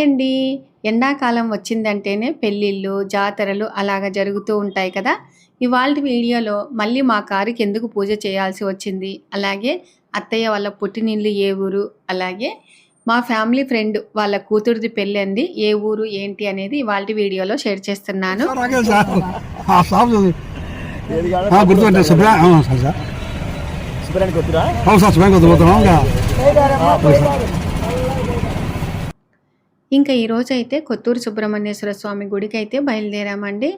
Hi అండి ఎండాకాలం వచ్చిందంటేనే పెళ్ళిళ్ళు జాతరలు అలాగ జరుగుతూ ఉంటాయి కదా? ఇవాళ వీడియోలో మళ్ళీ మా కారుకి ఎందుకు పూజ చేయాల్సి వచ్చింది? అలాగే అత్తయ్య వాళ్ళ పుట్టినిల్లు ఏ ఊరు? అలాగే మా ఫ్యామిలీ ఫ్రెండ్ వాళ్ళ కూతురిది పెళ్ళి అంది ఏ ఊరు ఏంటి అనేది ఇవాళ వీడియోలో షేర్ చేస్తున్నాను. సార్ ఇంకా ఈరోజు అయితే కొత్తూరు సుబ్రహ్మణ్యేశ్వర స్వామి గుడికి అయితే బయలుదేరామండి.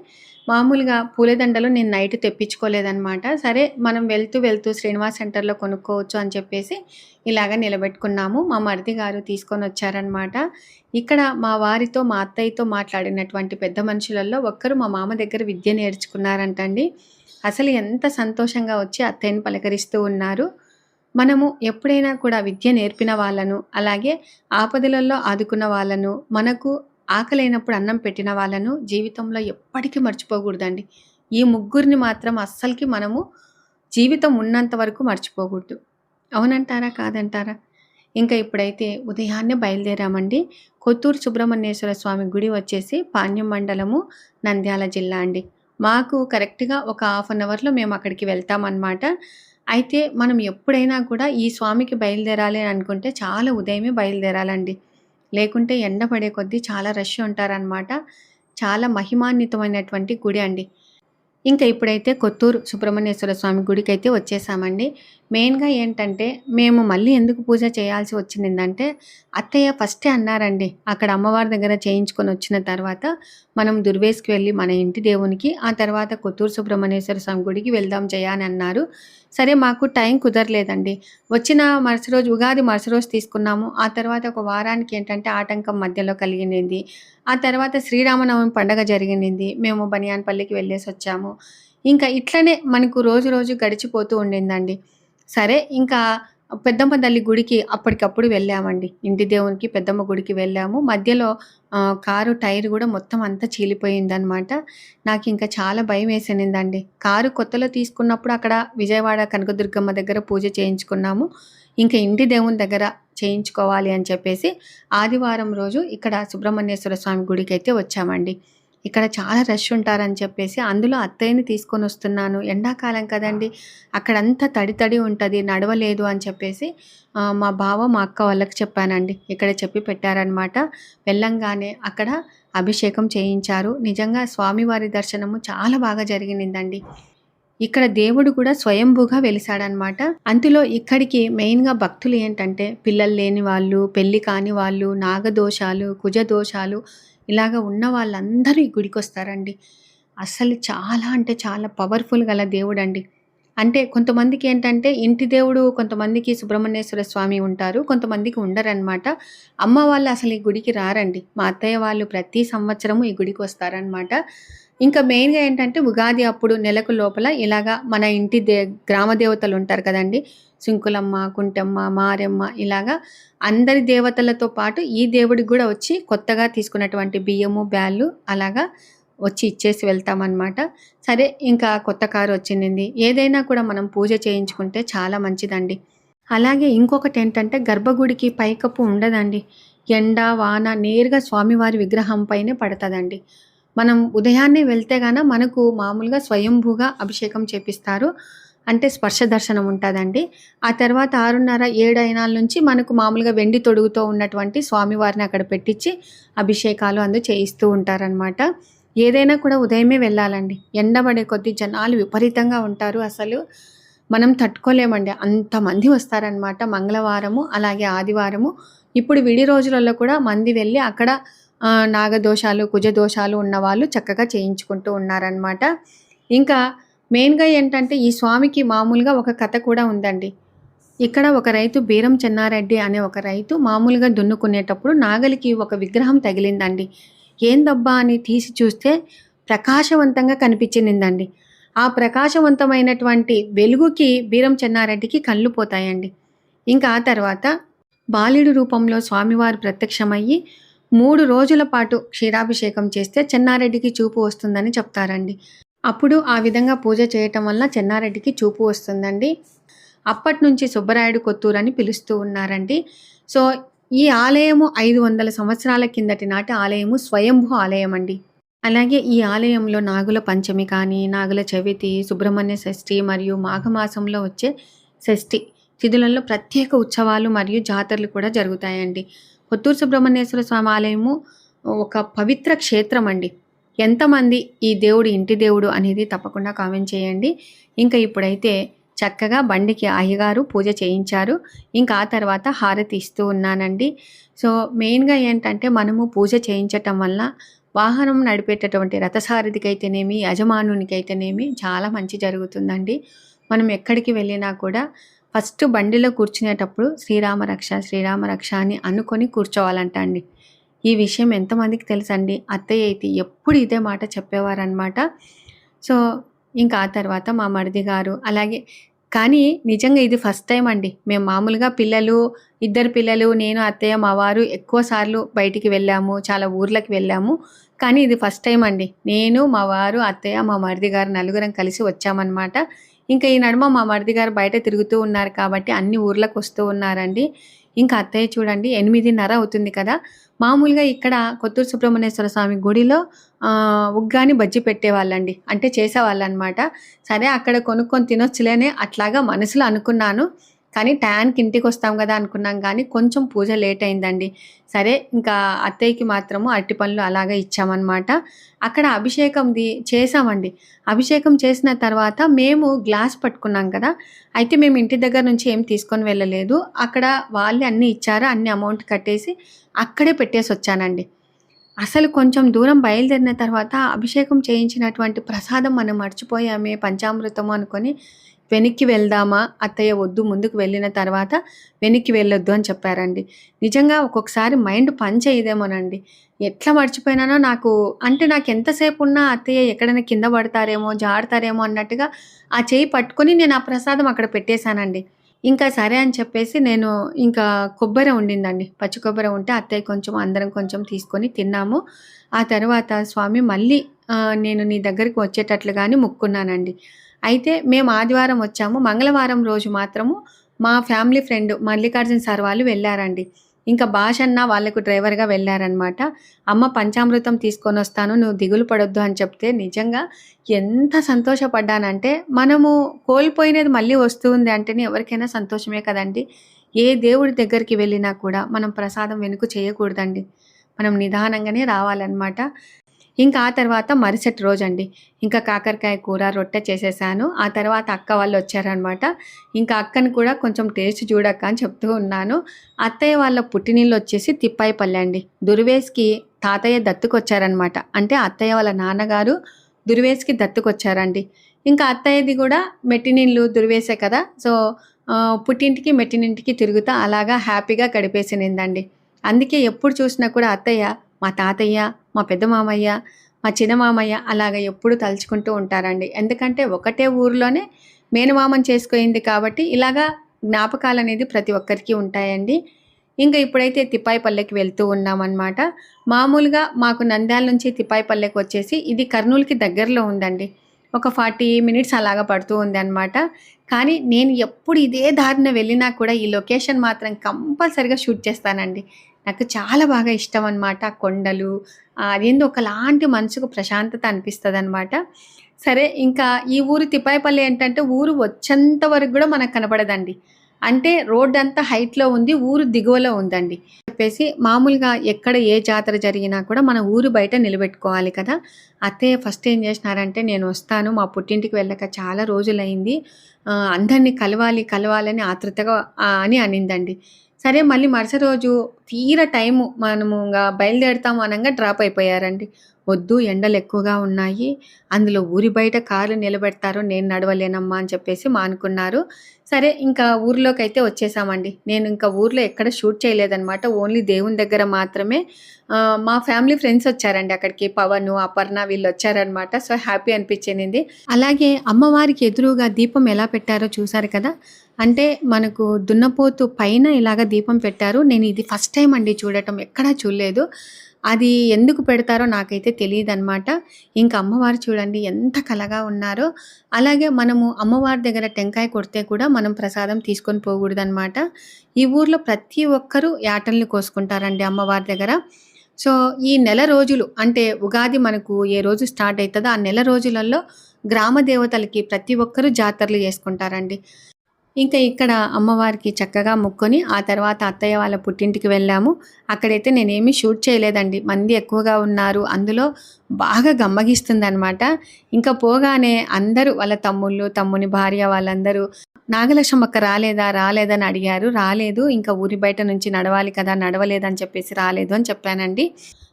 మామూలుగా పూలదండలు నేను నైట్ తెప్పించుకోలేదన్నమాట. సరే మనం వెళ్తూ వెళ్తూ శ్రీనివాస్ సెంటర్లో కొనుక్కోవచ్చు అని చెప్పేసి ఇలాగ నిలబెట్టుకున్నాము. మా మరిది గారు తీసుకొని వచ్చారనమాట ఇక్కడ మా వారితో మా అత్తయ్యతో మాట్లాడినటువంటి పెద్ద మనుషులలో ఒక్కరు మా మామ దగ్గర విద్య నేర్చుకున్నారంటండి. అసలు ఎంత సంతోషంగా వచ్చి అత్తయ్యని పలకరిస్తూ ఉన్నారు. మనము ఎప్పుడైనా కూడా విద్య నేర్పిన వాళ్ళను అలాగే ఆపదలలో ఆదుకున్న వాళ్ళను మనకు ఆకలైనప్పుడు అన్నం పెట్టిన వాళ్ళను జీవితంలో ఎప్పటికీ మర్చిపోకూడదండి. ఈ ముగ్గురిని మాత్రం అస్సలకి మనము జీవితం ఉన్నంత వరకు మర్చిపోకూడదు. అవునంటారా? కాదంటారా? ఇంకా ఇప్పుడైతే ఉదయాన్నే బయలుదేరామండి. కొత్తూరు సుబ్రహ్మణ్యేశ్వర స్వామి గుడి వచ్చేసి పాణ్యం మండలము నంద్యాల జిల్లా అండి. మాకు కరెక్ట్గా ఒక హాఫ్ అన్ అవర్లో మేము అక్కడికి వెళ్తామన్నమాట. అయితే మనం ఎప్పుడైనా కూడా ఈ స్వామికి బయలుదేరాలి అని అనుకుంటే చాలా ఉదయమే బయలుదేరాలండి. లేకుంటే ఎండ పడే కొద్దీ చాలా రష్ ఉంటారనమాట చాలా మహిమాన్వితమైనటువంటి గుడి అండి. ఇంకా ఇప్పుడైతే కొత్తూరు సుబ్రహ్మణ్యేశ్వర స్వామి గుడికి అయితే వచ్చేసామండి. మెయిన్గా ఏంటంటే మేము మళ్ళీ ఎందుకు పూజ చేయాల్సి వచ్చిందంటే అత్తయ్య ఫస్టే అన్నారండి. అక్కడ అమ్మవారి దగ్గర చేయించుకొని వచ్చిన తర్వాత మనం దుర్వేస్కి వెళ్ళి మన ఇంటి దేవునికి ఆ తర్వాత కొత్తూరు సుబ్రహ్మణ్యేశ్వర స్వామి గుడికి వెళ్దాం చేయని అన్నారు. సరే మాకు టైం కుదరలేదండి. వచ్చిన మరుసటి రోజు ఉగాది మరుసటి రోజు తీసుకున్నాము. ఆ తర్వాత ఒక వారానికి ఏంటంటే ఆటంకం మధ్యలో కలిగినది ఆ తర్వాత శ్రీరామనవమి పండగ జరిగినది మేము బనియాన్పల్లికి వెళ్ళేసి వచ్చాము. ఇంకా ఇట్లనే మనకు రోజు రోజు గడిచిపోతూ ఉండిందండి. సరే ఇంకా పెద్దమ్మ తల్లి గుడికి అప్పటికప్పుడు వెళ్ళామండి. ఇంటి దేవునికి పెద్దమ్మ గుడికి వెళ్ళాము. మధ్యలో కారు టైర్ కూడా మొత్తం అంతా చీలిపోయిందనమాట నాకు ఇంకా చాలా భయం వేసనిందండి. కారు కొత్తలో తీసుకున్నప్పుడు అక్కడ విజయవాడ కనకదుర్గమ్మ దగ్గర పూజ చేయించుకున్నాము. ఇంకా ఇంటి దేవుని దగ్గర చేయించుకోవాలి అని చెప్పేసి ఆదివారం రోజు ఇక్కడ సుబ్రహ్మణ్యేశ్వర స్వామి గుడికి అయితే వచ్చామండి. ఇక్కడ చాలా రష్ ఉంటారని చెప్పేసి అందులో అత్తయ్యని తీసుకొని వస్తున్నాను. ఎండాకాలం కదండి. అక్కడంతా తడి తడి ఉంటుంది నడవలేదు అని చెప్పేసి మా బావ మా అక్క వాళ్ళకి చెప్పానండి. ఇక్కడ చెప్పి పెట్టారనమాట వెళ్ళంగానే అక్కడ అభిషేకం చేయించారు. నిజంగా స్వామివారి దర్శనము చాలా బాగా జరిగిందండి. ఇక్కడ దేవుడు కూడా స్వయంభూగా వెలిసాడనమాట అందులో ఇక్కడికి మెయిన్గా భక్తులు ఏంటంటే పిల్లలు లేని వాళ్ళు పెళ్ళి కాని వాళ్ళు నాగదోషాలు కుజ దోషాలు ఇలాగ ఉన్న వాళ్ళందరూ ఈ గుడికి వస్తారండి అసలు చాలా అంటే చాలా పవర్ఫుల్ గల దేవుడు అండి అంటే కొంతమందికి ఏంటంటే ఇంటి దేవుడు కొంతమందికి సుబ్రహ్మణ్యేశ్వర స్వామి ఉంటారు కొంతమందికి ఉండరనమాట అమ్మ వాళ్ళు అసలు ఈ గుడికి రారండి. మా అత్తయ్య వాళ్ళు ప్రతి సంవత్సరము ఈ గుడికి వస్తారనమాట ఇంకా మెయిన్గా ఏంటంటే ఉగాది అప్పుడు నెలకు లోపల ఇలాగా మన ఇంటి దే గ్రామ దేవతలు ఉంటారు కదండి. సింకులమ్మ కుంటమ్మ మారెమ్మ ఇలాగా అందరి దేవతలతో పాటు ఈ దేవుడికి కూడా వచ్చి కొత్తగా తీసుకున్నటువంటి బియ్యము బ్యాళ్ళు అలాగా వచ్చి ఇచ్చేసి వెళ్తామన్నమాట. సరే ఇంకా కొత్త కారు వచ్చింది ఏదైనా కూడా మనం పూజ చేయించుకుంటే చాలా మంచిదండి. అలాగే ఇంకొకటి ఏంటంటే గర్భగుడికి పైకప్పు ఉండదండి. ఎండ వాన నేరుగా స్వామివారి విగ్రహం పైనే పడుతుందండి. మనం ఉదయాన్నే వెళ్తే గాన మనకు మామూలుగా స్వయంభూగా అభిషేకం చేపిస్తారు. అంటే స్పర్శ దర్శనం ఉంటుందండి. ఆ తర్వాత ఆరున్నర ఏడైనాల నుంచి మనకు మామూలుగా వెండి తొడుగుతో ఉన్నటువంటి స్వామివారిని అక్కడ పెట్టించి అభిషేకాలు అందు చేయిస్తూ ఉంటారనమాట ఏదైనా కూడా ఉదయమే వెళ్ళాలండి. ఎండబడే కొద్ది జనాలు విపరీతంగా ఉంటారు అసలు. మనం తట్టుకోలేమండి. అంతమంది వస్తారనమాట మంగళవారము అలాగే ఆదివారము. ఇప్పుడు విడి రోజులలో కూడా మంది వెళ్ళి అక్కడ నాగదోషాలు కుజ దోషాలు ఉన్న వాళ్ళు చక్కగా చేయించుకుంటూ ఉన్నారనమాట ఇంకా మెయిన్గా ఏంటంటే ఈ స్వామికి మామూలుగా ఒక కథ కూడా ఉందండి. ఇక్కడ ఒక రైతు బీరం చెన్నారెడ్డి అనే ఒక రైతు మామూలుగా దున్నుకునేటప్పుడు నాగలికి ఒక విగ్రహం తగిలిందండి. ఏందబ్బా అని తీసి చూస్తే ప్రకాశవంతంగా కనిపించిందండి. ఆ ప్రకాశవంతమైనటువంటి వెలుగుకి బీరం చెన్నారెడ్డికి కళ్ళు పోతాయండి. ఇంకా ఆ తర్వాత బాలుడు రూపంలో స్వామివారు ప్రత్యక్షమయ్యి మూడు రోజుల పాటు క్షీరాభిషేకం చేస్తే చెన్నారెడ్డికి చూపు వస్తుందని చెప్తారండి. అప్పుడు ఆ విధంగా పూజ చేయటం వల్ల చెన్నారెడ్డికి చూపు వస్తుందండి. అప్పటి నుంచి సుబ్బరాయుడు కొత్తూరు అని పిలుస్తూ ఉన్నారండి. సో ఈ ఆలయము ఐదు వందల సంవత్సరాల కిందటి నాటి ఆలయము స్వయంభూ ఆలయం అండి అలాగే ఈ ఆలయంలో నాగుల పంచమి కానీ నాగుల చవితి సుబ్రహ్మణ్య షష్ఠి మరియు మాఘమాసంలో వచ్చే షష్ఠి తిథులలో ప్రత్యేక ఉత్సవాలు మరియు జాతరలు కూడా జరుగుతాయండి. కొత్తూరు సుబ్రహ్మణ్యేశ్వర స్వామి ఆలయము ఒక పవిత్ర క్షేత్రం అండి ఎంతమంది ఈ దేవుడు ఇంటి దేవుడు అనేది తప్పకుండా కామెంట్ చేయండి. ఇంకా ఇప్పుడైతే చక్కగా బండికి అయ్యగారు పూజ చేయించారు. ఇంకా ఆ తర్వాత హారతి ఇస్తూ ఉన్నానండి. సో మెయిన్గా ఏంటంటే మనము పూజ చేయించటం వల్ల వాహనం నడిపేటటువంటి రథసారథికైతేనేమి యజమానునికి అయితేనేమి చాలా మంచి జరుగుతుందండి. మనం ఎక్కడికి వెళ్ళినా కూడా ఫస్ట్ బండిలో కూర్చునేటప్పుడు శ్రీరామ రక్ష శ్రీరామ రక్ష అని అనుకొని కూర్చోవాలంట అండి ఈ విషయం ఎంతమందికి తెలుసండి? అత్తయ్య అయితే ఎప్పుడు ఇదే మాట చెప్పేవారనమాట సో ఇంకా ఆ తర్వాత మా మరిది గారు అలాగే కానీ నిజంగా ఇది ఫస్ట్ టైం అండి. మేము మామూలుగా పిల్లలు ఇద్దరు పిల్లలు నేను అత్తయ్య మా వారు ఎక్కువసార్లు బయటికి వెళ్ళాము చాలా ఊర్లకు వెళ్ళాము. కానీ ఇది ఫస్ట్ టైం అండి. నేను మా వారు అత్తయ్య మా మరిది గారు నలుగురం కలిసి వచ్చామన్నమాట. ఇంకా ఈ నడుమ మా మరిది గారు బయట తిరుగుతూ ఉన్నారు కాబట్టి అన్ని ఊర్లకు వస్తూ ఉన్నారండి. ఇంకా అత్తయ్య చూడండి ఎనిమిదిన్నర అవుతుంది కదా. మామూలుగా ఇక్కడ కొత్తూరు సుబ్రహ్మణ్యేశ్వర స్వామి గుడిలో ఉగ్గాని బజ్జి పెట్టేవాళ్ళండి. అంటే చేసేవాళ్ళు అనమాట సరే అక్కడ కొనుక్కొని తినొచ్చులేనే అట్లాగా మనసులో అనుకున్నాను. కానీ టయానికి ఇంటికి వస్తాం కదా అనుకున్నాం కానీ కొంచెం పూజ లేట్ అయిందండి సరే ఇంకా అత్తయ్యకి మాత్రము అరటి పనులు అలాగే ఇచ్చామన్నమాట. అక్కడ అభిషేకంది చేసామండి అభిషేకం చేసిన తర్వాత మేము గ్లాస్ పట్టుకున్నాం కదా. అయితే మేము ఇంటి దగ్గర నుంచి ఏం తీసుకొని వెళ్ళలేదు. అక్కడ వాళ్ళే అన్నీ ఇచ్చారు అన్ని అమౌంట్ కట్టేసి అక్కడే పెట్టేసి వచ్చానండి. అసలు కొంచెం దూరం బయలుదేరిన తర్వాత అభిషేకం చేయించినటువంటి ప్రసాదం మనం మర్చిపోయామే పంచామృతం అనుకొని వెనక్కి వెళ్దామా? అత్తయ్య వద్దు ముందుకు వెళ్ళిన తర్వాత వెనక్కి వెళ్ళొద్దు అని చెప్పారండి. నిజంగా ఒక్కొక్కసారి మైండ్ పని చేయదేమోనండి. ఎట్లా మర్చిపోయినానో నాకు అంటే నాకు ఎంతసేపు ఉన్నా అత్తయ్య ఎక్కడైనా కింద పడతారేమో జాడతారేమో అన్నట్టుగా ఆ చేయి పట్టుకొని నేను ఆ ప్రసాదం అక్కడ పెట్టేశానండి. ఇంకా సరే అని చెప్పేసి నేను ఇంకా కొబ్బరి ఉండిందండి. పచ్చి కొబ్బరి ఉంటే అత్తయ్య కొంచెం అందరం కొంచెం తీసుకొని తిన్నాము. ఆ తర్వాత స్వామి మళ్ళీ నేను నీ దగ్గరికి వచ్చేటట్లుగానే ముక్కున్నానండి. అయితే మేము ఆదివారం వచ్చాము. మంగళవారం రోజు మాత్రము మా ఫ్యామిలీ ఫ్రెండ్ మల్లికార్జున సార్ వాళ్ళు వెళ్ళారండి. ఇంకా భాషన్న వాళ్ళకు డ్రైవర్గా వెళ్ళారనమాట అమ్మ పంచామృతం తీసుకొని వస్తాను నువ్వు దిగులు పడొద్దు అని చెప్తే నిజంగా ఎంత సంతోషపడ్డానంటే మనము కోల్పోయినది మళ్ళీ వస్తుంది అంటేనే ఎవరికైనా సంతోషమే కదండి. ఏ దేవుడి దగ్గరికి వెళ్ళినా కూడా మనం ప్రసాదం వెనుక చేయకూడదండి. మనం నిదానంగానే రావాలన్నమాట. ఇంకా ఆ తర్వాత మరుసటి రోజు అండి ఇంకా కాకరకాయ కూర రొట్టె చేసేసాను. ఆ తర్వాత అక్క వాళ్ళు వచ్చారనమాట. ఇంకా అక్కని కూడా కొంచెం టేస్ట్ చూడక్క అని చెప్తూ ఉన్నాను. అత్తయ్య వాళ్ళ పుట్టినీళ్ళు వచ్చేసి తిప్పాయిపల్లి అండి. దుర్వేస్కి తాతయ్య దత్తుకొచ్చారనమాట. అంటే అత్తయ్య వాళ్ళ నాన్నగారు దుర్వేస్కి దత్తుకొచ్చారండి. ఇంకా అత్తయ్యది కూడా మెట్టినీళ్ళు దుర్వేసే కదా. సో పుట్టింటికి మెట్టినింటికి తిరుగుతా అలాగా హ్యాపీగా గడిపేసినిందండి. అందుకే ఎప్పుడు చూసినా కూడా అత్తయ్య మా తాతయ్య మా పెద్ద మామయ్య మా చిన్న మామయ్య అలాగ ఎప్పుడు తలుచుకుంటూ ఉంటారండి. ఎందుకంటే ఒకటే ఊరిలోనే మేనమామని చేసుకుంది కాబట్టి ఇలాగా జ్ఞాపకాలు అనేది ప్రతి ఒక్కరికి ఉంటాయండి. ఇంకా ఇప్పుడైతే తిప్పాయిపల్లెకి వెళ్తూ ఉన్నామన్నమాట. మామూలుగా మాకు నంద్యాల నుంచి తిప్పాయిపల్లెకి వచ్చేసి ఇది కర్నూలుకి దగ్గరలో ఉందండి. ఒక ఫార్టీ మినిట్స్ అలాగా పడుతూ ఉంది అనమాట కానీ నేను ఎప్పుడు ఇదే దారిన వెళ్ళినా కూడా ఈ లొకేషన్ మాత్రం కంపల్సరిగా షూట్ చేస్తానండి. నాకు చాలా బాగా ఇష్టం అనమాట కొండలు. అదేందో ఒకలాంటి మనసుకు ప్రశాంతత అనిపిస్తుంది అనమాట సరే ఇంకా ఈ ఊరు తిపాయిపల్లి ఏంటంటే ఊరు వచ్చేంత వరకు కూడా మనకు కనపడదండి. అంటే రోడ్ అంతా హైట్లో ఉంది ఊరు దిగువలో ఉందండి. చెప్పేసి మామూలుగా ఎక్కడ ఏ జాతర జరిగినా కూడా మన ఊరు బయట నిలబెట్టుకోవాలి కదా. అత్తయ్య ఫస్ట్ ఏం చేసినారంటే నేను వస్తాను మా పుట్టింటికి వెళ్ళక చాలా రోజులైంది. అందరినీ కలవాలి కలవాలని ఆతృతగా అని అనిందండి. సరే మళ్ళీ మరుసటి రోజు తీర టైము మనము ఇంకా బయలుదేరుతాం అనగా డ్రాప్ అయిపోయారండి. వద్దు ఎండలు ఎక్కువగా ఉన్నాయి. అందులో ఊరి బయట కార్లు నిలబెడతారు నేను నడవలేనమ్మా అని చెప్పేసి మానుకున్నారు. సరే ఇంకా ఊర్లోకి అయితే వచ్చేసామండి. నేను ఇంకా ఊర్లో ఎక్కడ షూట్ చేయలేదనమాట ఓన్లీ దేవుని దగ్గర మాత్రమే మా ఫ్యామిలీ ఫ్రెండ్స్ వచ్చారండి అక్కడికి. పవన్ అపర్ణ వీళ్ళు వచ్చారనమాట సో హ్యాపీ అనిపించింది. అలాగే అమ్మవారికి ఎదురుగా దీపం ఎలా పెట్టారో చూసారు కదా? అంటే మనకు దున్నపోతు పైన ఇలాగ దీపం పెట్టారు. నేను ఇది ఫస్ట్ టైం టైం అండి చూడటం ఎక్కడా చూడలేదు. అది ఎందుకు పెడతారో నాకైతే తెలియదు అనమాట ఇంకా అమ్మవారు చూడండి ఎంత కలగా ఉన్నారో అలాగే మనము అమ్మవారి దగ్గర టెంకాయ కొడితే కూడా మనం ప్రసాదం తీసుకొని పోకూడదనమాట ఈ ఊర్లో ప్రతి ఒక్కరూ యాటల్ని కోసుకుంటారండి అమ్మవారి దగ్గర. సో ఈ నెల రోజులు అంటే ఉగాది మనకు ఏ రోజు స్టార్ట్ అవుతుందో ఆ నెల రోజులలో గ్రామ దేవతలకి ప్రతి ఒక్కరూ జాతరలు చేసుకుంటారండి. ఇంకా ఇక్కడ అమ్మవారికి చక్కగా ముక్కొని ఆ తర్వాత అత్తయ్య వాళ్ళ పుట్టింటికి వెళ్ళాము. అక్కడైతే నేనేమీ షూట్ చేయలేదండి. మంది ఎక్కువగా ఉన్నారు. అందులో బాగా గమ్మగిస్తుంది అనమాట ఇంకా పోగానే అందరూ వాళ్ళ తమ్ముళ్ళు తమ్ముని భార్య వాళ్ళందరూ నాగలక్ష్మక్క రాలేదా? రాలేదని అడిగారు. రాలేదు. ఇంకా ఊరి బయట నుంచి నడవాలి కదా నడవలేదని చెప్పేసి రాలేదు అని చెప్పానండి.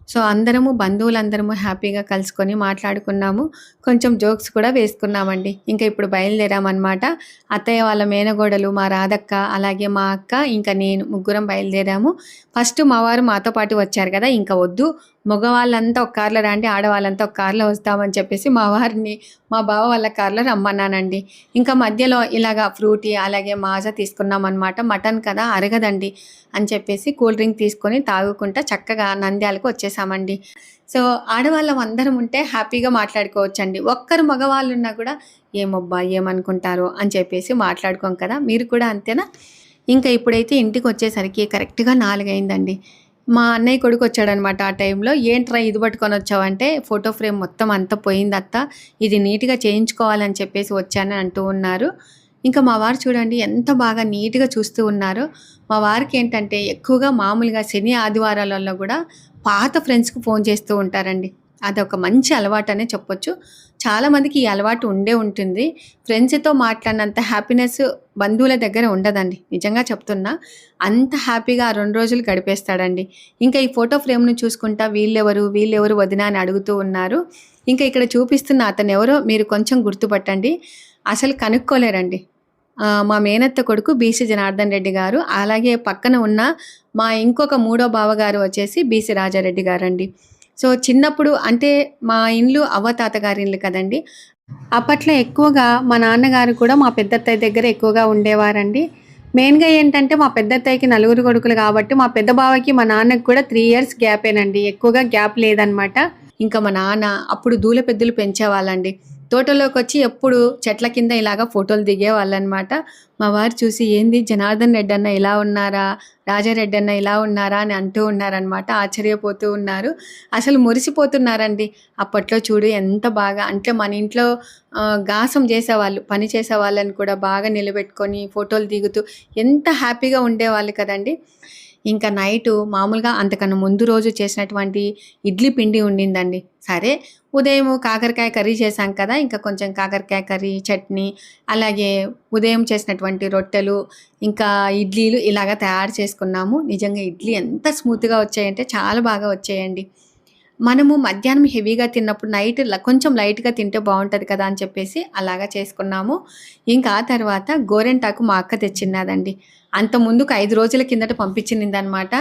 సో అందరము బంధువులందరము హ్యాపీగా కలుసుకొని మాట్లాడుకున్నాము. కొంచెం జోక్స్ కూడా వేసుకున్నామండి. ఇంకా ఇప్పుడు బయలుదేరామన్నమాట. అత్తయ్య వాళ్ళ మేనగోడలు మా రాధక్క అలాగే మా అక్క ఇంకా నేను ముగ్గురం బయలుదేరాము. ఫస్ట్ మా వారు మాతో పాటు వచ్చారు కదా ఇంకా వద్దు. మగవాళ్ళంతా ఒక కార్లో రండి ఆడవాళ్ళంతా ఒక కార్లో వస్తామని చెప్పేసి మా వారిని మా బావ వాళ్ళ కార్లో రమ్మన్నానండి. ఇంకా మధ్యలో ఇలాగా ఫ్రూటీ అలాగే మాజా తీసుకున్నాం అనమాట మటన్ కదా అరగదండి అని చెప్పేసి కూల్ డ్రింక్ తీసుకొని తాగుకుంటా చక్కగా నంద్యాలకు వచ్చేసామండి. సో ఆడవాళ్ళం అందరం ఉంటే హ్యాపీగా మాట్లాడుకోవచ్చండి. ఒక్కరు మగవాళ్ళు ఉన్నా కూడా ఏమబ్బా ఏమనుకుంటారో అని చెప్పేసి మాట్లాడుకోం కదా మీరు కూడా అంతేనా? ఇంకా ఇప్పుడైతే ఇంటికి వచ్చేసరికి కరెక్ట్గా నాలుగైందండి. మా అన్నయ్య కొడుకు వచ్చాడనమాట ఆ టైంలో. ఏంట్రా ఇది పట్టుకొని వచ్చావంటే ఫోటో ఫ్రేమ్ మొత్తం అంతా పోయింది అత్త. ఇది నీట్గా చేయించుకోవాలని చెప్పేసి వచ్చానని అంటూ ఉన్నారు. ఇంకా మా వారు చూడండి ఎంత బాగా నీట్గా చూస్తూ ఉన్నారో. మా వారికి ఏంటంటే ఎక్కువగా మామూలుగా శని ఆదివారాలలో కూడా పాత ఫ్రెండ్స్కి ఫోన్ చేస్తూ ఉంటారండి. అదొక మంచి అలవాటు అనే చెప్పొచ్చు చాలామందికి ఈ అలవాటు ఉండే ఉంటుంది. ఫ్రెండ్స్తో మాట్లాడినంత హ్యాపీనెస్ బంధువుల దగ్గర ఉండదండి. నిజంగా చెప్తున్నా అంత హ్యాపీగా ఆ రెండు రోజులు గడిపేస్తాడండి. ఇంకా ఈ ఫోటో ఫ్రేమ్ను చూసుకుంటా వీళ్ళెవరు వీళ్ళెవరు వదినా అని అడుగుతూ ఉన్నారు. ఇంకా ఇక్కడ చూపిస్తున్న అతను ఎవరో మీరు కొంచెం గుర్తుపట్టండి. అసలు కనుక్కోలేరండి. మా మేనత్త కొడుకు బీసీ జనార్దన్ రెడ్డి గారు అలాగే పక్కన ఉన్న మా ఇంకొక మూడో బావగారు వచ్చేసి బీసీ రాజారెడ్డి గారండి. సో చిన్నప్పుడు అంటే మా ఇండ్లు అవ్వ తాతగారి ఇండ్లు కదండి. అప్పట్లో ఎక్కువగా మా నాన్నగారు కూడా మా పెద్దత్తయ్య దగ్గర ఎక్కువగా ఉండేవారండి. మెయిన్గా ఏంటంటే మా పెద్దత్తయ్యకి నలుగురు కొడుకులు కాబట్టి మా పెద్ద బావకి మా నాన్నకి కూడా త్రీ ఇయర్స్ గ్యాపేనండి. ఎక్కువగా గ్యాప్ లేదనమాట. ఇంకా మా నాన్న అప్పుడు దూల పెద్దలు పెంచేవాళ్ళండి. తోటలోకి వచ్చి ఎప్పుడు చెట్ల కింద ఇలాగా ఫోటోలు దిగేవాళ్ళనమాట. మా వారు చూసి ఏంది జనార్దన్ రెడ్డి అన్న ఇలా ఉన్నారా? రాజారెడ్డి అన్న ఇలా ఉన్నారా? అని అంటూ ఉన్నారనమాట. ఆశ్చర్యపోతూ ఉన్నారు. అసలు మురిసిపోతున్నారండి. అప్పట్లో చూడు ఎంత బాగా అంటే మన ఇంట్లో గాసం చేసేవాళ్ళు పని చేసే వాళ్ళని కూడా బాగా నిలబెట్టుకొని ఫోటోలు దిగుతూ ఎంత హ్యాపీగా ఉండేవాళ్ళు కదండి. ఇంకా నైటు మామూలుగా అంతకన్నా ముందు రోజు చేసినటువంటి ఇడ్లీ పిండి ఉండిందండి. సరే ఉదయం కాకరకాయ కర్రీ చేశాం కదా ఇంకా కొంచెం కాకరకాయ కర్రీ చట్నీ అలాగే ఉదయం చేసినటువంటి రొట్టెలు ఇంకా ఇడ్లీలు ఇలాగా తయారు చేసుకున్నాము. నిజంగా ఇడ్లీ ఎంత స్మూత్గా వచ్చాయంటే చాలా బాగా వచ్చాయండి. మనము మధ్యాహ్నం హెవీగా తిన్నప్పుడు నైట్ కొంచెం లైట్గా తింటే బాగుంటుంది కదా అని చెప్పేసి అలాగా చేసుకున్నాము. ఇంకా ఆ తర్వాత గోరెంటాకు మా అక్క తెచ్చిన్నదండి. అంత ముందుకు ఐదు రోజుల కిందట పంపించిందనమాట.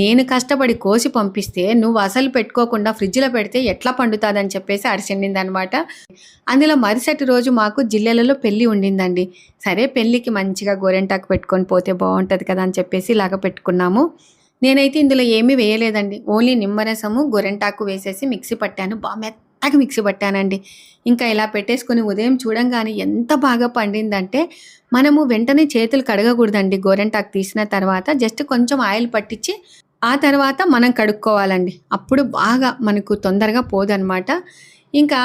నేను కష్టపడి కోసి పంపిస్తే నువ్వు అసలు పెట్టుకోకుండా ఫ్రిడ్జ్లో పెడితే ఎట్లా పండుతుందని చెప్పేసి అరిచిండిందనమాట అందులో మరుసటి రోజు మాకు జిల్లెలలో పెళ్ళి ఉండిందండి. సరే పెళ్ళికి మంచిగా గోరెంటాకు పెట్టుకొని పోతే బాగుంటుంది కదా అని చెప్పేసి ఇలాగ పెట్టుకున్నాము. నేనైతే ఇందులో ఏమీ వేయలేదండి. ఓన్లీ నిమ్మరసము గొరెంటాకు వేసేసి మిక్సీ పట్టాను. బాగా మెత్తగా మిక్సీ పట్టానండి. ఇంకా ఇలా పెట్టేసుకొని ఉదయం చూడంగానే ఎంత బాగా పండిందంటే మనము వెంటనే చేతులు కడగకూడదండి గోరెంటాకు తీసిన తర్వాత. జస్ట్ కొంచెం ఆయిల్ పట్టించి ఆ తర్వాత మనం కడుక్కోవాలండి. అప్పుడు బాగా మనకు తొందరగా పోదనమాట. ఇంకా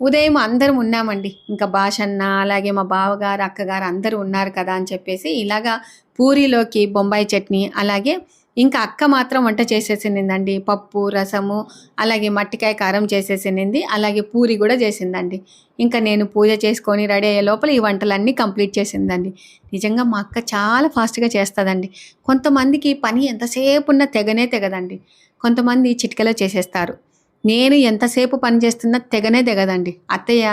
ఉదయం అందరం ఉన్నామండి. ఇంకా భాషన్న అలాగే మా బావగారు అక్కగారు అందరూ ఉన్నారు కదా అని చెప్పేసి ఇలాగా పూరీలోకి బొంబాయి చట్నీ అలాగే ఇంకా అక్క మాత్రం వంట చేసేసిందండి పప్పు రసము అలాగే మట్టికాయ కారం చేసేసింది అలాగే పూరి కూడా చేసిందండి. ఇంకా నేను పూజ చేసుకొని రెడీ అయ్యే లోపల ఈ వంటలన్నీ కంప్లీట్ చేసిందండి. నిజంగా మా అక్క చాలా ఫాస్ట్గా చేస్తుందండి. కొంతమందికి పని ఎంతసేపు ఉన్నా తెగనే తెగదండి. కొంతమంది చిటికలో చేసేస్తారు. నేను ఎంతసేపు పని చేస్తున్నా తెగనే తెగదండి. అత్తయ్య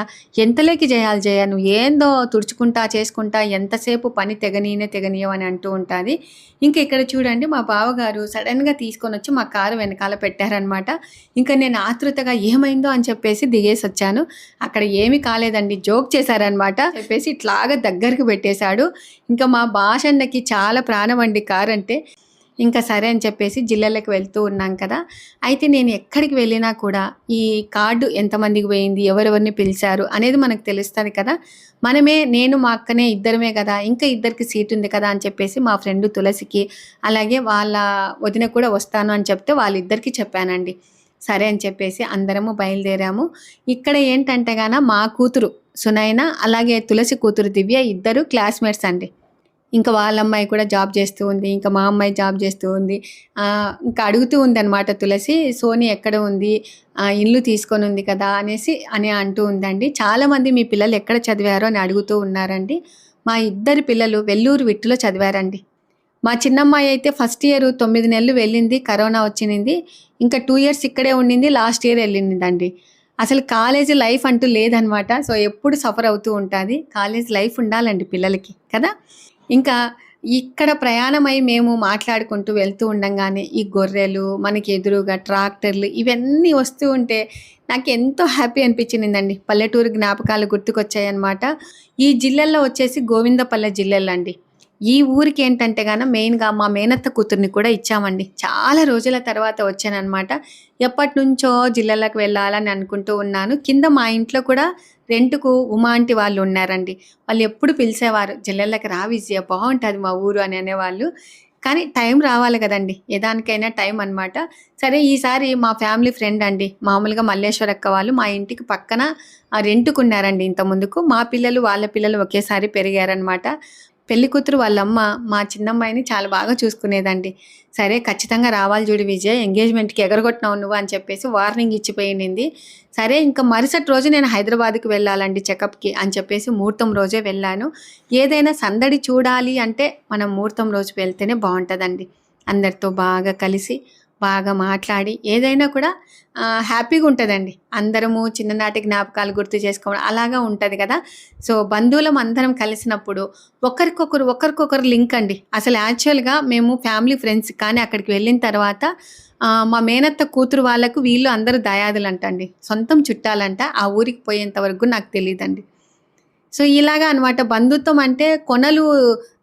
ఎంతలేకి చేయాలి జయ? నువ్వు ఏందో తుడుచుకుంటా చేసుకుంటా ఎంతసేపు పని తెగనీనే తెగనీయం అని అంటూ ఉంటుంది. ఇంకా ఇక్కడ చూడండి మా బావగారు సడన్గా తీసుకొని వచ్చి మా కారు వెనకాల పెట్టారనమాట ఇంకా నేను ఆతృతగా ఏమైందో అని చెప్పేసి దిగేసి వచ్చాను. అక్కడ ఏమీ కాలేదండి జోక్ చేశారనమాట చెప్పేసి ఇట్లాగా దగ్గరికి పెట్టేశాడు. ఇంకా మా భాషన్నకి చాలా ప్రాణం అండి కారు అంటే ఇంకా సరే అని చెప్పేసి జిల్లాలకు వెళ్తూ ఉన్నాం కదా. అయితే నేను ఎక్కడికి వెళ్ళినా కూడా ఈ కార్డు ఎంతమందికి పోయింది ఎవరెవరిని పిలిచారు అనేది మనకు తెలుస్తుంది కదా. మనమే నేను మా అక్కనే ఇద్దరమే కదా. ఇంకా ఇద్దరికి సీట్ ఉంది కదా అని చెప్పేసి మా ఫ్రెండ్ తులసికి అలాగే వాళ్ళ వదిన కూడా వస్తాను అని చెప్తే వాళ్ళిద్దరికి చెప్పానండి. సరే అని చెప్పేసి అందరము బయలుదేరాము. ఇక్కడ ఏంటంటే గాన మా కూతురు సునైన అలాగే తులసి కూతురు దివ్య ఇద్దరు క్లాస్మేట్స్ అండి. ఇంకా వాళ్ళ అమ్మాయి కూడా జాబ్ చేస్తూ ఉంది ఇంకా మా అమ్మాయి జాబ్ చేస్తూ ఉంది. ఇంకా అడుగుతూ ఉంది అనమాట తులసి సోని ఎక్కడ ఉంది? ఇల్లు తీసుకొని ఉంది కదా అనేసి అని అంటూ ఉందండి. చాలామంది మీ పిల్లలు ఎక్కడ చదివారో అని అడుగుతూ ఉన్నారండి. మా ఇద్దరు పిల్లలు వెల్లూరు విట్టులో చదివారండి. మా చిన్నమ్మాయి అయితే ఫస్ట్ ఇయర్ తొమ్మిది నెలలు వెళ్ళింది కరోనా వచ్చింది ఇంకా టూ ఇయర్స్ ఇక్కడే ఉండింది లాస్ట్ ఇయర్ వెళ్ళిందండి. అసలు కాలేజీ లైఫ్ అంటూ లేదనమాట సో ఎప్పుడు సఫర్ అవుతూ ఉంటుంది. కాలేజ్ లైఫ్ ఉండాలండి పిల్లలకి కదా? ఇంకా ఇక్కడ ప్రయాణమై మేము మాట్లాడుకుంటూ వెళ్తూ ఉండంగానే ఈ గొర్రెలు మనకి ఎదురుగా ట్రాక్టర్లు ఇవన్నీ వస్తూ ఉంటే నాకు ఎంతో హ్యాపీ అనిపించిందండి పల్లెటూరు జ్ఞాపకాలు గుర్తుకొచ్చాయన్నమాట. ఈ జిల్లాలో వచ్చేసి గోవిందపల్లె జిల్లాలండి. అండి ఈ ఊరికి ఏంటంటే గాన మెయిన్గా మా మేనత్త కూతుర్ని కూడా ఇచ్చామండి. చాలా రోజుల తర్వాత వచ్చానమాట ఎప్పటి నుంచో జిల్లాలకు వెళ్ళాలని అనుకుంటూ ఉన్నాను. కింద మా ఇంట్లో కూడా రెంట్కు ఉమాంటి వాళ్ళు ఉన్నారండి. వాళ్ళు ఎప్పుడు పిలిచేవారు జిల్లాలకు రా విజయ బాగుంటుంది మా ఊరు అని అనేవాళ్ళు. కానీ టైం రావాలి కదండి ఏదానికైనా టైం అన్నమాట. సరే ఈసారి మా ఫ్యామిలీ ఫ్రెండ్ అండి మామూలుగా మల్లేశ్వర అక్క వాళ్ళు మా ఇంటికి పక్కన రెంట్కున్నారండి ఇంత ముందుకు మా పిల్లలు వాళ్ళ పిల్లలు ఒకేసారి పెరిగారనమాట పెళ్ళి కూతురు వాళ్ళమ్మ మా చిన్నమ్మాయిని చాలా బాగా చూసుకునేదండి. సరే ఖచ్చితంగా రావాలి చూడు విజయ్ ఎంగేజ్మెంట్కి ఎగరగొట్టినావు నువ్వు అని చెప్పేసి వార్నింగ్ ఇచ్చిపోయింది. సరే ఇంకా మరుసటి రోజు నేను హైదరాబాద్కి వెళ్ళాలండి చెకప్కి అని చెప్పేసి ముహూర్తం రోజే వెళ్ళాను. ఏదైనా సందడి చూడాలి అంటే మనం ముహూర్తం రోజు వెళ్తేనే బాగుంటుందండి. అందరితో బాగా కలిసి బాగా మాట్లాడి ఏదైనా కూడా హ్యాపీగా ఉంటుందండి. అందరము చిన్ననాటి జ్ఞాపకాలు గుర్తు చేసుకోవడం అలాగా ఉంటుంది కదా. సో బంధువులం అందరం కలిసినప్పుడు ఒకరికొకరు ఒకరికొకరు లింక్ అండి. అసలు యాక్చువల్గా మేము ఫ్యామిలీ ఫ్రెండ్స్ కానీ అక్కడికి వెళ్ళిన తర్వాత మా మేనత్త కూతురు వాళ్ళకు వీళ్ళు అందరూ దయాదులు అంటండి సొంతం చుట్టాలంట. ఆ ఊరికి పోయేంత వరకు నాకు తెలియదండి సో ఇలాగా అన్నమాట. బంధుత్వం అంటే కొనలు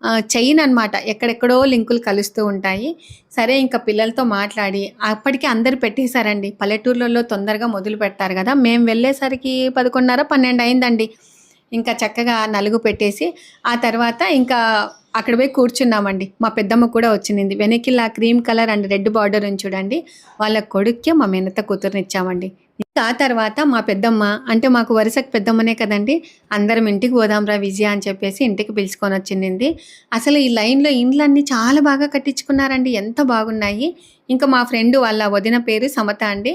ఆ, అనమాట అన్నమాట. ఎక్కడెక్కడో లింకులు కలుస్తూ ఉంటాయి. సరే ఇంకా పిల్లలతో మాట్లాడి అప్పటికి అందరు పెట్టేశారండి. పల్లెటూర్లలో తొందరగా మొదలు పెడతారు కదా. మేము వెళ్ళేసరికి పదకొండున్నర పన్నెండు అయిందండి. ఇంకా చక్కగా నలుగు పెట్టేసి ఆ తర్వాత ఇంకా అక్కడ పోయి కూర్చున్నామండి. మా పెద్దమ్మ కూడా వచ్చింది. వెనకిలా cream colour and red border ఉంది చూడండి. వాళ్ళ కొడుక్కి మా మినత కూతురుని ఇచ్చామండి ఆ తర్వాత మా పెద్దమ్మ అంటే మాకు వరుసకు పెద్దమ్మనే కదండి అందరం ఇంటికి పోదాంరా విజయ అని చెప్పేసి ఇంటికి పిలుచుకొని వచ్చింది అసలు ఈ లైన్లో ఇండ్లన్నీ చాలా బాగా కట్టించుకున్నారండి ఎంత బాగున్నాయి. ఇంకా మా ఫ్రెండ్ వాళ్ళ వదిన పేరు సమత అండి.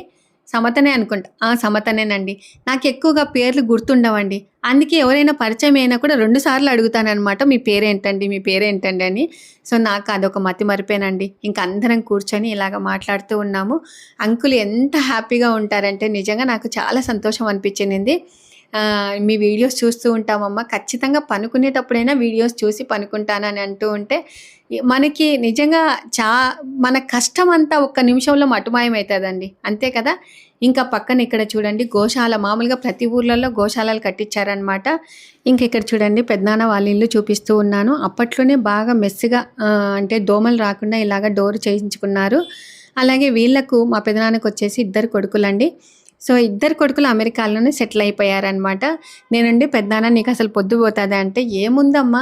సమతనే అనుకుంటా. ఆ సమతనేనండి. నాకు ఎక్కువగా పేర్లు గుర్తుండవండి. అందుకే ఎవరైనా పరిచయం అయినా కూడా రెండు సార్లు అడుగుతానమాట మీ పేరేంటండి? మీ పేరేంటండి? అని. సో నాకు అదొక మతి మరిపోయానండి ఇంకా అందరం కూర్చొని ఇలాగ మాట్లాడుతూ ఉన్నాము. అంకుల్ ఎంత హ్యాపీగా ఉంటారంటే నిజంగా నాకు చాలా సంతోషం అనిపించింది. మీ వీడియోస్ చూస్తూ ఉంటామమ్మా. ఖచ్చితంగా పనుకునేటప్పుడైనా వీడియోస్ చూసి పనుకుంటానని అంటూ ఉంటే మనకి నిజంగా చా మన కష్టం అంతా ఒక్క నిమిషంలో మటుమాయమవుతుందండి అంతే కదా? ఇంకా పక్కన ఇక్కడ చూడండి గోశాల మామూలుగా ప్రతి ఊర్లలో గోశాలలు కట్టించారనమాట ఇంక ఇక్కడ చూడండి పెద్దనాన్న వాళ్ళ ఇల్లు చూపిస్తూ ఉన్నాను. అప్పట్లోనే బాగా మెస్సుగా అంటే దోమలు రాకుండా ఇలాగ డోర్ చేయించుకున్నారు. అలాగే వీళ్ళకు మా పెదనాన్నకు వచ్చేసి ఇద్దరు కొడుకులండి. సో ఇద్దరు కొడుకులు అమెరికాలోనే సెటిల్ అయిపోయారనమాట నేనుండి పెద్దనాన్న నీకు అసలు పొద్దు పోతుంది అంటే ఏముందమ్మా?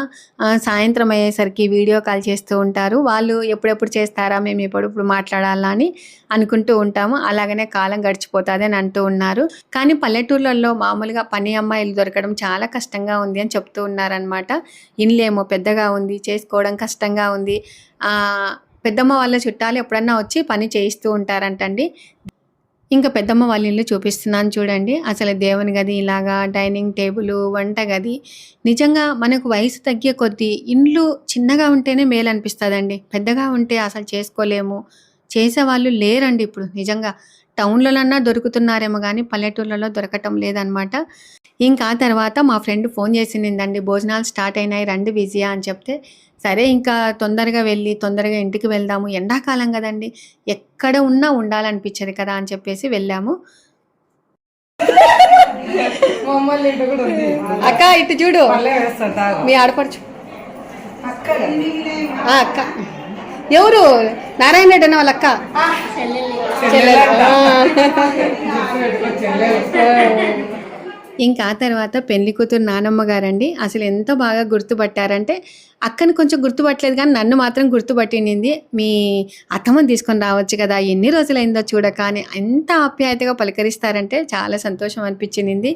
సాయంత్రం అయ్యేసరికి వీడియో కాల్ చేస్తూ ఉంటారు. వాళ్ళు ఎప్పుడెప్పుడు చేస్తారా? మేము ఎప్పుడెప్పుడు మాట్లాడాలా? అని అనుకుంటూ ఉంటాము. అలాగనే కాలం గడిచిపోతుంది అని అంటూ ఉన్నారు. కానీ పల్లెటూర్లలో మామూలుగా పని అమ్మాయిలు దొరకడం చాలా కష్టంగా ఉంది అని చెప్తూ ఉన్నారనమాట ఇల్లేమో పెద్దగా ఉంది చేసుకోవడం కష్టంగా ఉంది. పెద్దమ్మ వాళ్ళ చుట్టాలు ఎప్పుడన్నా వచ్చి పని చేయిస్తూ ఉంటారంటండి. ఇంకా పెద్దమ్మ వాళ్ళ ఇల్లు చూపిస్తున్నాను చూడండి. అసలు దేవుని గది ఇలాగా డైనింగ్ టేబుల్ వంట గది. నిజంగా మనకు వయసు తగ్గే కొద్దీ ఇండ్లు చిన్నగా ఉంటేనే మేలు అనిపిస్తుందండి పెద్దగా ఉంటే అసలు చేసుకోలేము. చేసేవాళ్ళు లేరండి ఇప్పుడు నిజంగా. టౌన్లలోన్నా దొరుకుతున్నారేమో కానీ పల్లెటూర్లలో దొరకటం లేదనమాట ఇంకా తర్వాత మా ఫ్రెండ్ ఫోన్ చేసిందండి భోజనాలు స్టార్ట్ అయినాయి రండి విజయ అని చెప్తే సరే ఇంకా తొందరగా వెళ్ళి తొందరగా ఇంటికి వెళ్దాము ఎండాకాలం కదండి ఎక్కడ ఉన్నా ఉండాలనిపించదు కదా అని చెప్పేసి వెళ్ళాము. అక్క ఇటు చూడు. మీ ఆడపడుచు. అక్క. ఎవరు? నారాయణ రెడ్డి అన్న వాళ్ళ అక్క చెల్లెలు. ఇంకా ఆ తర్వాత పెళ్ళి కూతురు నానమ్మ గారండి. అసలు ఎంత బాగా గుర్తుపట్టారంటే అక్కని కొంచెం గుర్తుపట్టలేదు కానీ నన్ను మాత్రం గుర్తుపట్టింది మీ అత్తమ్మని తీసుకొని రావచ్చు కదా ఎన్ని రోజులైందో చూడక అని ఎంత ఆప్యాయతగా పలకరిస్తారంటే చాలా సంతోషం అనిపించింది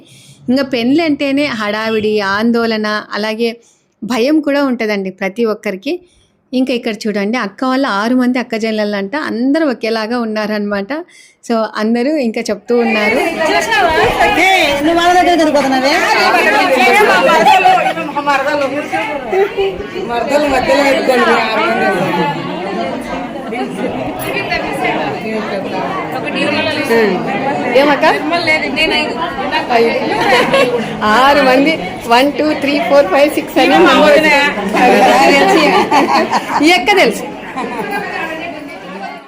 ఇంకా పెళ్ళి అంటేనే హడావిడి ఆందోళన అలాగే భయం కూడా ఉంటుందండి ప్రతి ఒక్కరికి. ఇంకా ఇక్కడ చూడండి అక్క వాళ్ళ ఆరు మంది అక్క చెల్లెళ్ళంట అందరూ ఒకేలాగా ఉన్నారనమాట సో అందరూ ఇంకా చెప్తూ ఉన్నారు. నువ్వు ఏమక్క? ఆరు మంది. One two three four five six అని ఈ ఎక్క తెలుసు.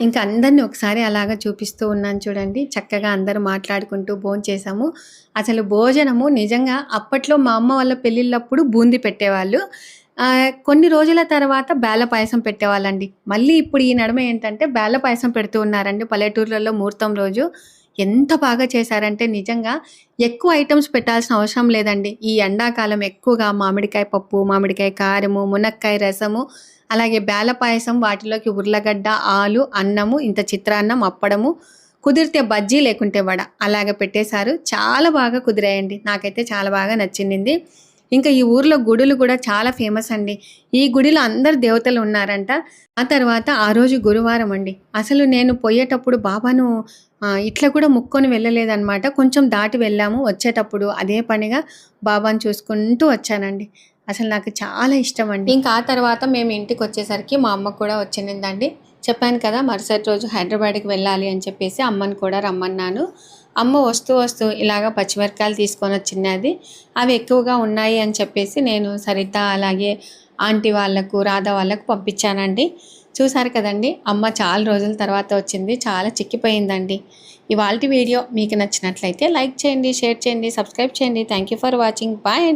ఇంకా అందరిని ఒకసారి అలాగా చూపిస్తూ ఉన్నాను చూడండి. చక్కగా అందరూ మాట్లాడుకుంటూ భోజనం చేసాము అసలు భోజనము నిజంగా అప్పట్లో మా అమ్మ వాళ్ళ పెళ్ళిళ్ళప్పుడు బూందీ పెట్టేవాళ్ళు. ఆ, కొన్ని రోజుల తర్వాత బేల పాయసం పెట్టేవాళ్ళండి. మళ్ళీ ఇప్పుడు ఈ నడుమ ఏంటంటే బేల పాయసం పెడుతూ ఉన్నారండి పల్లెటూర్లలో ముహూర్తం రోజు. ఎంత బాగా చేశారంటే నిజంగా ఎక్కువ ఐటమ్స్ పెట్టాల్సిన అవసరం లేదండి. ఈ ఎండాకాలం ఎక్కువగా మామిడికాయ పప్పు మామిడికాయ కారము మునక్కాయ రసము అలాగే బేల పాయసం వాటిలోకి ఉర్లగడ్డ ఆలు అన్నము ఇంత చిత్రాన్నం అప్పడము కుదిరితే బజ్జీ లేకుంటే వడ అలాగ పెట్టేశారు. చాలా బాగా కుదిరాయండి. నాకైతే చాలా బాగా నచ్చింది. ఇంకా ఈ ఊర్లో గుడులు కూడా చాలా ఫేమస్ అండి. ఈ గుడిలో అందరు దేవతలు ఉన్నారంట. ఆ తర్వాత ఆ రోజు గురువారం అండి. అసలు నేను పోయేటప్పుడు బాబాను ఇట్లా కూడా ముక్కొని వెళ్ళలేదన్నమాట. కొంచెం దాటి వెళ్ళాము. వచ్చేటప్పుడు అదే పనిగా బాబాను చూసుకుంటూ వచ్చానండి. అసలు నాకు చాలా ఇష్టం అండి. ఇంకా ఆ తర్వాత మేము ఇంటికి వచ్చేసరికి మా అమ్మ కూడా వచ్చిందండి. చెప్పాను కదా మరుసటి రోజు హైదరాబాద్కి వెళ్ళాలి అని చెప్పేసి అమ్మని కూడా రమ్మన్నాను. అమ్మ వస్తూ వస్తూ ఇలాగ పచ్చిమిరకాయలు తీసుకొని వచ్చినది అవి ఎక్కువగా ఉన్నాయి అని చెప్పేసి నేను సరిత అలాగే ఆంటీ వాళ్ళకు రాధా వాళ్ళకు పంపించానండి. చూసారు కదండి అమ్మ చాలా రోజుల తర్వాత వచ్చింది చాలా చిక్కిపోయిందండి. ఇవాళ వీడియో మీకు నచ్చినట్లయితే లైక్ చేయండి షేర్ చేయండి సబ్స్క్రైబ్ చేయండి. Thank you for watching bye అండి.